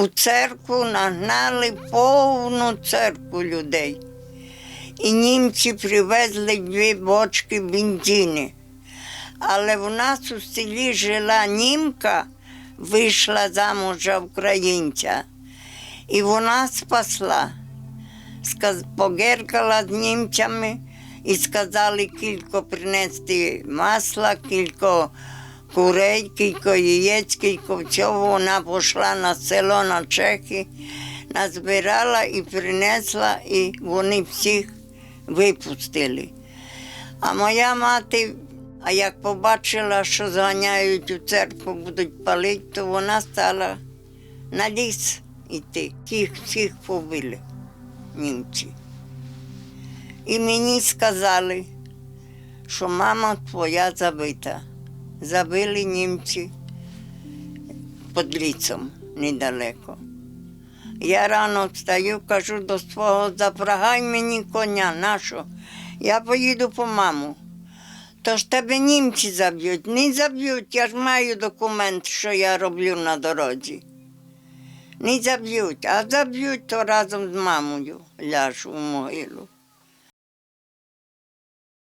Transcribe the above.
у церкву нагнали повну церкву людей. І німці привезли дві бочки бензини. Але в нас у селі жила німка, вийшла замуж за українця. І вона спасла. Погеркала з німцями і сказали кілько принести масла, кілько курей, кілько яєць. Вона пішла на село на Чехи, назбирала і принесла, і вони всіх випустили. А моя мати, а як побачила, що зганяють у церкву, будуть палити, то вона стала на ліс йти. Всіх всіх побили німці. І мені сказали, що мама твоя забита. Забили німці під лісом недалеко. Я рано встаю, кажу до свого, запрагай мені коня, нащо? Я поїду по маму. То ж тебе німці заб'ють. Не заб'ють, я ж маю документ, що я роблю на дорозі. Не заб'ють, а заб'ють, то разом з мамою ляжу у могилу.